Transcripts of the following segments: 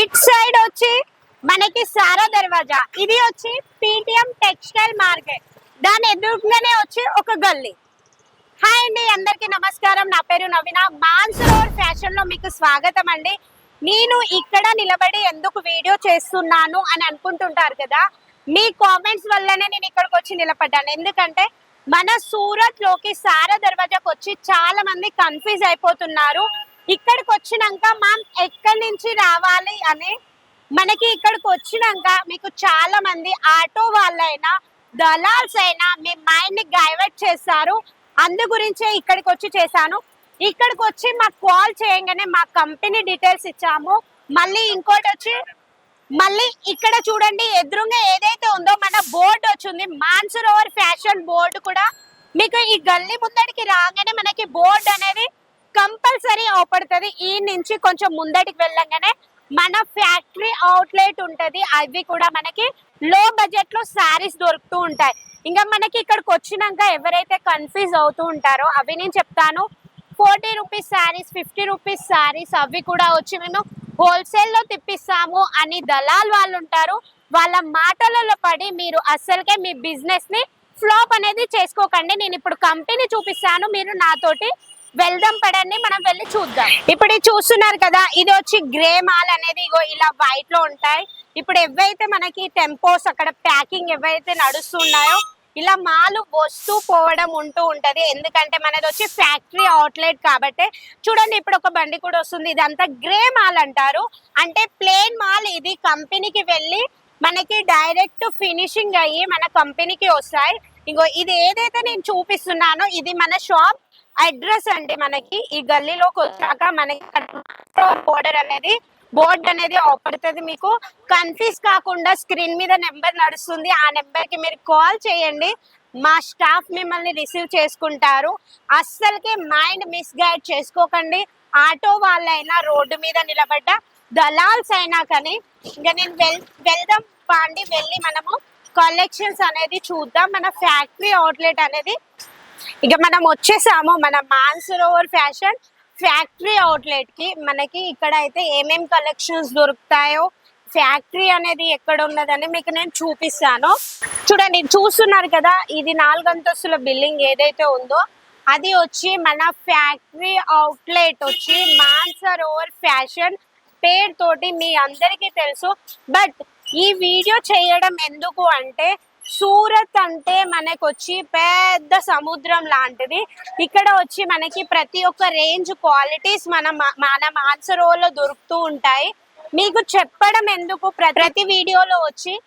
It side వచ్చి మనకి సారా దర్వాజా. ఇది వచ్చి పీటిఎం టెక్స్టైల్ మార్కెట్. దాని ఎదురుగానే వచ్చి ఒక గల్లీ. హాయ్ అండి అందరికీ నమస్కారం. నా పేరు నవీన. మాన్స్ రోడ్ ఫ్యాషన్లో మీకు స్వాగతం అండి. నేను ఇక్కడ నిలబడి ఎందుకు వీడియో చేస్తున్నాను అని అనుకుంటుంటారు కదా మీ కామెంట్స్ వల్లనే నేను ఇక్కడికి వచ్చి నిలబడ్డాను. ఎందుకంటే మన సూరత్లోకి సారా దర్వాజాకి వచ్చి చాలా మంది కన్ఫ్యూజ్ అయిపోతున్నారు. ఇక్కడికి వచ్చినాక మనం ఎక్కడి నుంచి రావాలి అని? మనకి ఇక్కడికి వచ్చినాక మీకు చాలా మంది ఆటో వాళ్ళైనా దళాల్స్ అయినా మీ మైండ్ని డైవర్ట్ చేస్తారు అందు గురించే ఇక్కడికి వచ్చి చేశాను. ఇక్కడికి వచ్చి మాకు కాల్ చేయగానే మా కంపెనీ డీటెయిల్స్ ఇచ్చాము. మళ్ళీ ఇంకోటి వచ్చి మళ్ళీ ఇక్కడ చూడండి ఎదురుగా ఏదైతే ఉందో మన బోర్డు వచ్చింది మాన్సరోవర్ ఫ్యాషన్ బోర్డు కూడా. మీకు ఈ గల్లీ ముందడికి రాగానే మనకి బోర్డు అనేది కంపల్సరీ అవపడుతుంది. ఈ నుంచి కొంచెం ముందటికి వెళ్ళంగానే మన ఫ్యాక్టరీ అవుట్లెట్ ఉంటది. అవి కూడా మనకి లో బడ్జెట్లో శారీస్ దొరుకుతూ ఉంటాయి. ఇంకా మనకి ఇక్కడికి వచ్చినాక ఎవరైతే కన్ఫ్యూజ్ అవుతూ ఉంటారో అవి నేను చెప్తాను. Forty rupees saris fifty rupees saris అవి కూడా వచ్చి మేము హోల్సేల్లో తిప్పిస్తాము అని దళాల్ వాళ్ళు ఉంటారు. వాళ్ళ మాటలలో పడి మీరు అస్సలకే మీ బిజినెస్ని ఫ్లాప్ అనేది చేసుకోకండి. నేను ఇప్పుడు కంపెనీ చూపిస్తాను. మీరు నాతోటి వెళ్దాం పడండి మనం వెళ్ళి చూద్దాం. ఇప్పుడు చూస్తున్నారు కదా ఇది వచ్చి గ్రే మాల్ అనేది ఇగో ఇలా వైట్లో ఉంటాయి. ఇప్పుడు ఎవైతే మనకి టెంపోస్ అక్కడ ప్యాకింగ్ ఎవైతే నడుస్తున్నాయో ఇలా మాలు వస్తూ పోవడం ఉంటూ ఉంటది. ఎందుకంటే మనది వచ్చి ఫ్యాక్టరీ అవుట్లెట్ కాబట్టి చూడండి ఇప్పుడు ఒక బండి కూడా వస్తుంది. ఇదంతా గ్రే మాల్ అంటారు. అంటే ప్లేన్ మాల్ ఇది. కంపెనీకి వెళ్ళి మనకి డైరెక్ట్ ఫినిషింగ్ అయ్యి మన కంపెనీకి వస్తాయి. ఇంకో ఇది ఏదైతే నేను చూపిస్తున్నానో ఇది మన షాప్ అడ్రస్ అంటే మనకి. ఈ గల్లీలోకి వచ్చాక మనకి బోర్డర్ అనేది బోర్డ్ అనేది అవపడుతుంది మీకు. కన్ఫ్యూజ్ కాకుండా స్క్రీన్ మీద నెంబర్ నడుస్తుంది. ఆ నెంబర్కి మీరు కాల్ చేయండి. మా స్టాఫ్ మిమ్మల్ని రిసీవ్ చేసుకుంటారు. అస్సలకి మైండ్ మిస్గైడ్ చేసుకోకండి. ఆటో వాళ్ళైనా రోడ్డు మీద నిలబడ్డ దళాల్స్ అయినా కానీ ఇంకా నేను వెల్ వెళ్దాం పాండి వెళ్ళి మనము కలెక్షన్స్ అనేది చూద్దాం. మన ఫ్యాక్టరీ అవుట్లెట్ అనేది ఇక మనం వచ్చేసాము మన మాన్సరోవర్ ఫ్యాషన్ ఫ్యాక్టరీ అవుట్లెట్కి. మనకి ఇక్కడ అయితే ఏమేం కలెక్షన్స్ దొరుకుతాయో ఫ్యాక్టరీ అనేది ఎక్కడ ఉన్నదని మీకు నేను చూపిస్తాను. చూడండి చూస్తున్నారు కదా ఇది నాలుగు అంతస్తుల బిల్డింగ్ ఏదైతే ఉందో అది వచ్చి మన ఫ్యాక్టరీ అవుట్లెట్ వచ్చి మాన్సరోవర్ ఫ్యాషన్ పేరుతోటి మీ అందరికీ తెలుసు. బట్ ఈ వీడియో చేయడం ఎందుకు అంటే సూరత్ అంటే మనకు వచ్చి పెద్ద సముద్రం లాంటిది. ఇక్కడ వచ్చి మనకి ప్రతి ఒక్క రేంజ్ క్వాలిటీస్ మన మన మాన్సరోలో దొరుకుతూ ఉంటాయి. మీకు చెప్పడం ఎందుకు? ప్ర- ప్రతి వీడియోలో వచ్చి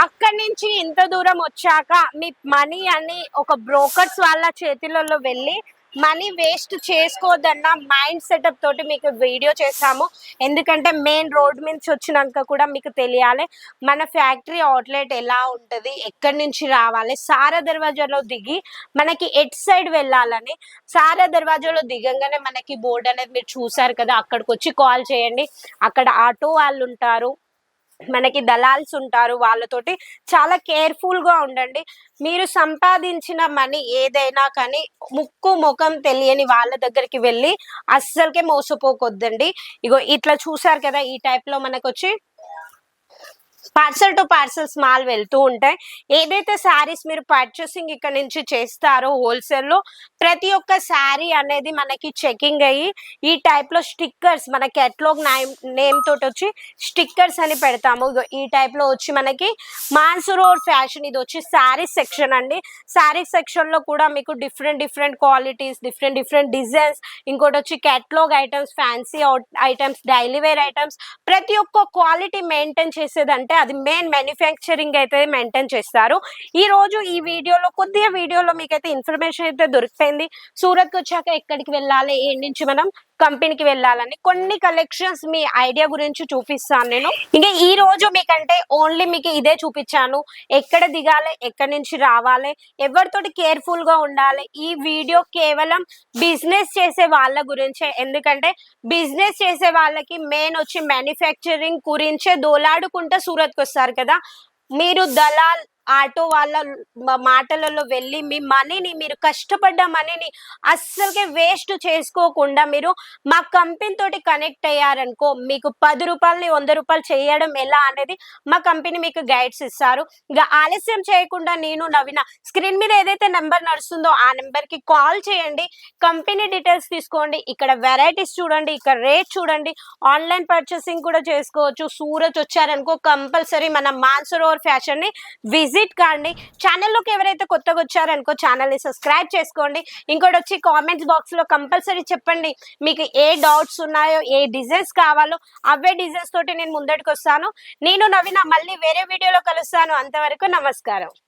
అక్కడి నుంచి ఇంత దూరం వచ్చాక మీ మనీ అని ఒక బ్రోకర్స్ వాళ్ళ చేతులలో వెళ్ళి మనీ వేస్ట్ చేసుకోవద్దన్న మైండ్ సెటప్ తోటి మీకు వీడియో చేసాము ఎందుకంటే మెయిన్ రోడ్ నుంచి వచ్చినాక కూడా మీకు తెలియాలి మన ఫ్యాక్టరీ అవుట్లెట్ ఎలా ఉంటుంది ఎక్కడి నుంచి రావాలి సారా దర్వాజాలో దిగి మనకి ఎట్ సైడ్ వెళ్ళాలని సారా దర్వాజాలో దిగంగానే మనకి బోర్డు అనేది మీరు చూసారు కదా అక్కడికి వచ్చి కాల్ చేయండి. అక్కడ ఆటో వాళ్ళు ఉంటారు మనకి దళాల్స్ ఉంటారు వాళ్ళతోటి చాలా కేర్ఫుల్గా ఉండండి. మీరు సంపాదించిన మనీ ఏదైనా కానీ ముక్కు ముఖం తెలియని వాళ్ళ దగ్గరికి వెళ్ళి అస్సలకే మోసపోకొద్దండి. ఇగో ఇట్లా చూసారు కదా ఈ టైప్లో మనకు వచ్చి పార్సల్ టు పార్సల్స్ మాల్ వెళ్తూ ఉంటాయి. ఏదైతే శారీస్ మీరు పర్చేసింగ్ ఇక్కడ నుంచి చేస్తారో హోల్సేల్లో ప్రతి ఒక్క శారీ అనేది మనకి చెకింగ్ అయ్యి ఈ టైప్లో స్టిక్కర్స్ మన కెట్లాగ్ నేమ్ తోటి వచ్చి స్టిక్కర్స్ అని పెడతాము. ఈ టైప్లో వచ్చి మనకి మాన్సరోర్ ఫ్యాషన్ ఇది వచ్చి శారీ సెక్షన్ అండి. శారీ సెక్షన్లో కూడా మీకు different different qualities different different designs ఇంకోటి వచ్చి catalogue items fancy items daily wear items ప్రతి ఒక్క క్వాలిటీ మెయింటైన్ చేసేదంటే అది మెయిన్ మ్యానుఫ్యాక్చరింగ్ అయితే మెయింటైన్ చేస్తారు. ఈ రోజు ఈ వీడియోలో కొద్దిగా వీడియోలో మీకైతే ఇన్ఫర్మేషన్ అయితే దొరికిపోయింది. సూరత్కి వచ్చాక ఎక్కడికి వెళ్ళాలి? ఏంటి నుంచి మనం కంపెనీకి వెళ్ళాలని కొన్ని కలెక్షన్స్ మీ ఐడియా గురించి చూపిస్తాను నేను. ఇంకా ఈ రోజు మీకంటే ఓన్లీ మీకు ఇదే చూపించాను. ఎక్కడ దిగాలి ఎక్కడి నుంచి రావాలి ఎవరితోటి కేర్ఫుల్గా ఉండాలి ఈ వీడియో కేవలం బిజినెస్ చేసే వాళ్ళ గురించే. ఎందుకంటే బిజినెస్ చేసే వాళ్ళకి మెయిన్ వచ్చి మ్యానుఫ్యాక్చరింగ్ గురించే దోలాడుకుంటూ సూరత్కి వస్తారు కదా. మీరు దలాల్ ఆటో వాళ్ళ మాటలలో వెళ్ళి మీ మనీని మీరు కష్టపడ్డ మనీని అస్సలకే వేస్ట్ చేసుకోకుండా మీరు మా కంపెనీ తోటి కనెక్ట్ అయ్యారనుకో మీకు పది రూపాయలని వంద రూపాయలు చేయడం ఎలా అనేది మా కంపెనీ మీకు గైడ్స్ ఇస్తారు. ఇంకా ఆలస్యం చేయకుండా నేను నవీన స్క్రీన్ మీద ఏదైతే నెంబర్ నడుస్తుందో ఆ నెంబర్కి కాల్ చేయండి. కంపెనీ డీటెయిల్స్ తీసుకోండి. ఇక్కడ వెరైటీస్ చూడండి ఇక్కడ రేట్ చూడండి. ఆన్లైన్ పర్చేసింగ్ కూడా చేసుకోవచ్చు. సూరత్ వచ్చారనుకో కంపల్సరీ మన మాన్సరోవర్ ఫ్యాషన్ని విజిట్ కాండి ఛానల్లోకి ఎవరైతే కొత్తగా వచ్చారనుకో ఛానల్ని సబ్స్క్రైబ్ చేసుకోండి. ఇంకోటి వచ్చి కామెంట్స్ బాక్స్లో కంపల్సరీ చెప్పండి. మీకు ఏ డౌట్స్ ఉన్నాయో ఏ డిజైన్స్ కావాలో అవే డిజైన్స్ తోటి నేను ముందటికి వస్తాను నేను నవీన మళ్ళీ వేరే వీడియోలో కలుస్తాను. అంతవరకు నమస్కారం.